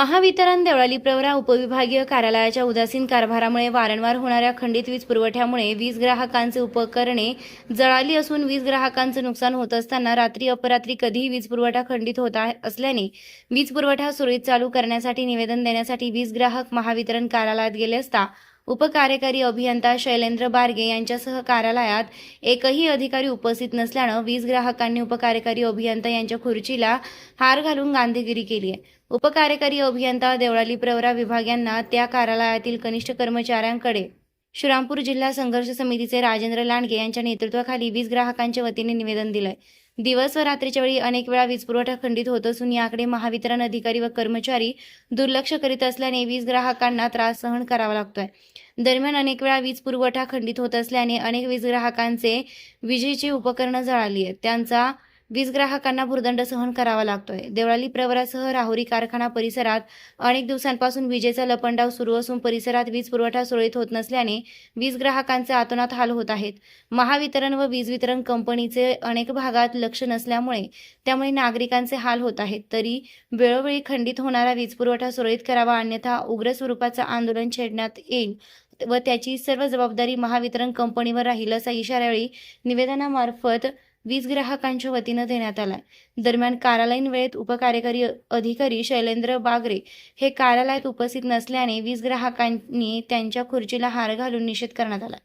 महावितरण देवळाली प्रवरा उपविभागीय कार्यालयाच्या उदासीन कारभारामुळे वारंवार होणाऱ्या खंडित वीज पुरवठ्यामुळे वीज ग्राहकांचे उपकरणे जळाली असून वीज ग्राहकांचे नुकसान होत असताना रात्री अपरात्री कधीही वीज पुरवठा खंडित होत आहे असल्याने वीज पुरवठा सुरळीत चालू करण्यासाठी निवेदन देण्यासाठी वीज ग्राहक महावितरण कार्यालयात गेले असता उपकार्यकारी अभियंता शैलेंद्र बारगे यांच्यासह कार्यालयात एकही अधिकारी उपस्थित नसल्यानं वीज ग्राहकांनी उपकार्यकारी अभियंता यांच्या खुर्चीला हार घालून गांधीगिरी केली आहे. उपकार्यकारी अभियंता देवळाली प्रवरा विभाग यांना त्या कार्यालयातील कनिष्ठ कर्मचाऱ्यांकडे श्रीरामपूर जिल्हा संघर्ष समितीचे राजेंद्र लांडगे यांच्या नेतृत्वाखाली वीज ग्राहकांच्या वतीने निवेदन दिलंय. दिवस व रात्रीच्या वेळी अनेक वेळा वीज पुरवठा खंडित होत असून याकडे महावितरण अधिकारी व कर्मचारी दुर्लक्ष करीत असल्याने वीज ग्राहकांना त्रास सहन करावा लागतोय. दरम्यान अनेक वेळा वीज पुरवठा खंडित होत असल्याने अनेक वीज ग्राहकांचे विजेची उपकरणं जळाली आहेत. त्यांचा वीज ग्राहकांना भुर्दंड सहन करावा लागतोय. देवळाली प्रवरासह राहुरी कारखाना परिसरात अनेक दिवसांपासून विजेचा लपंडाव सुरू असून परिसरात वीज पुरवठा सुरळीत होत नसल्याने वीज ग्राहकांचे आतोनात हाल होत आहेत. महावितरण व वीज वितरण कंपनीचे अनेक भागात लक्ष नसल्यामुळे त्यामुळे नागरिकांचे हाल होत आहेत. तरी वेळोवेळी खंडित होणारा वीज पुरवठा सुरळीत करावा अन्यथा उग्र स्वरूपाचं आंदोलन छेडण्यात येईल व त्याची सर्व जबाबदारी महावितरण कंपनीवर राहील असा इशारावेळी निवेदनामार्फत वीज ग्राहकांच्या वतीनं देण्यात आलाय दरम्यान कार्यालयीन वेळेत उपकार्यकारी अधिकारी शैलेंद्र बागरे हे कार्यालयात उपस्थित नसल्याने वीज ग्राहकांनी त्यांच्या खुर्चीला हार घालून निषेध करण्यात आला.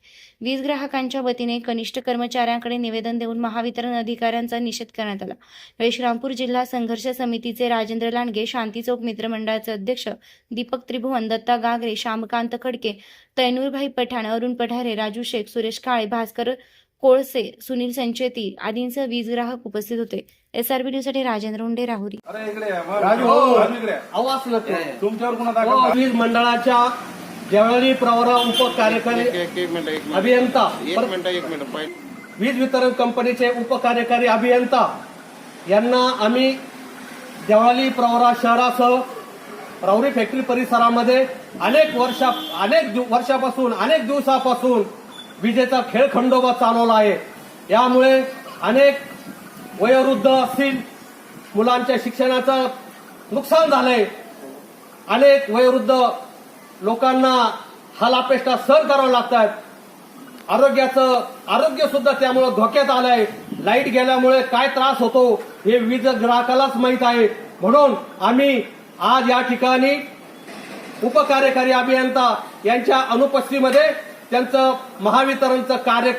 वीज ग्राहकांच्या वतीने कनिष्ठ कर्मचाऱ्यांकडे निवेदन देऊन महावितरण अधिकाऱ्यांचा निषेध करण्यात आला. वेळी जिल्हा संघर्ष समितीचे राजेंद्र लांडगे शांती चौक मित्रमंडळाचे अध्यक्ष दीपक त्रिभुवन दत्ता गागरे श्यामकांत खडके तैनूरभाई पठाण अरुण पठारे राजू शेख सुरेश काळे भास्कर कोळसे सुनील संचेती आदींसह वीज ग्राहक उपस्थित होते. एसआरबी न्यूजसाठी राजेंद्र उंडे राहुरी. अरे इकडे या, मग. राजू हो, राजू इकडे या. आवाज नसतो तुमच्यावर गुन्हा हो, दाखल वीज मंडळाच्या देवळाली प्रवरा उपकार्यकारी एक एक मिनिट एक मिनिट. अभियंता. एक पर- मिनिट एक मिनिट पहिले वीज वितरण कंपनीचे उपकार्यकारी अभियंता. यांना आम्ही देवळाली प्रवरा शहरासह राऊरी फॅक्टरी परिसरामध्ये अनेक वर्षा अनेक दिव- वर्षापासून अनेक दिवसापासून विजेचा खेळ खंडोबा चालवला आहे. यामुळे अनेक वयोवृद्ध असतील मुलांच्या शिक्षणाचं नुकसान झालंय. अनेक वयोवृद्ध लोकांना हालापेष्टा सहन करावं लागतात आरोग्याचं आरोग्य सुद्धा त्यामुळे धोक्यात आलंय. लाइट गेल्यामुळे काय त्रास होतो हे वीज ग्राहकालाच माहीत आहे. म्हणून आम्ही आज या ठिकाणी उपकार्यकारी अभियंता यांच्या अनुपस्थितीमध्ये त्यांचं महावितरणचं कार्य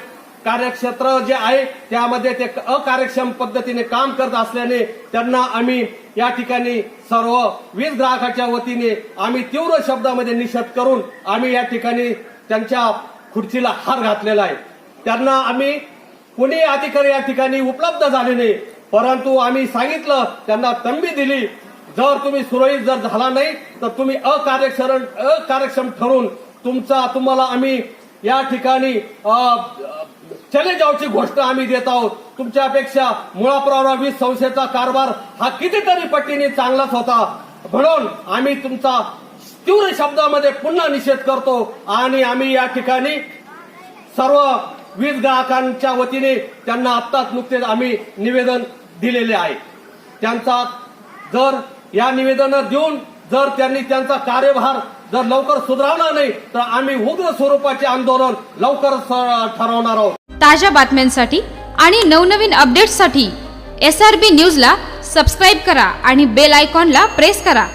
कार्यक्षेत्र जे आहे त्यामध्ये ते अकार्यक्षम पद्धतीने काम करत असल्याने त्यांना आम्ही या ठिकाणी सर्व वीज ग्राहकाच्या वतीने आम्ही तीव्र शब्दामध्ये निषेध करून आम्ही या ठिकाणी त्यांच्या खुर्चीला हार घातलेला आहे. त्यांना आम्ही कोणी अधिकारी या ठिकाणी उपलब्ध झाले नाही परंतु आम्ही सांगितलं त्यांना तंबी दिली जर तुम्ही सुरळीत जर झाला नाही तर तुम्ही अकार्यक्षम अकार्यक्षम ठरून तुमचा तुम्हाला आम्ही या ठिकाणी चले जाऊची घोषणा आम्ही देत आहोत. तुमच्यापेक्षा मुळाप्रवरा वीज संस्थेचा कारभार हा कितीतरी पटीने चांगलाच होता. म्हणून आम्ही तुमचा तीव्र शब्दामध्ये पुन्हा निषेध करतो आणि आम्ही या ठिकाणी सर्व वीज ग्राहकांच्या वतीने त्यांना आत्ताच नुकतेच आम्ही निवेदन दिलेले आहे. त्यांचा जर या निवेदन देऊन जर त्यांनी त्यांचा कार्यभार जर लवकर सुधारला नाही तर आम्ही उग्र स्वरूपाचे आंदोलन लवकर ठरवणार आहोत. ताज्या बातम्यांसाठी आणि नवनवीन अपडेट्ससाठी एस आर बी न्यूजला सबस्क्राईब करा आणि बेल आयकॉनला प्रेस करा.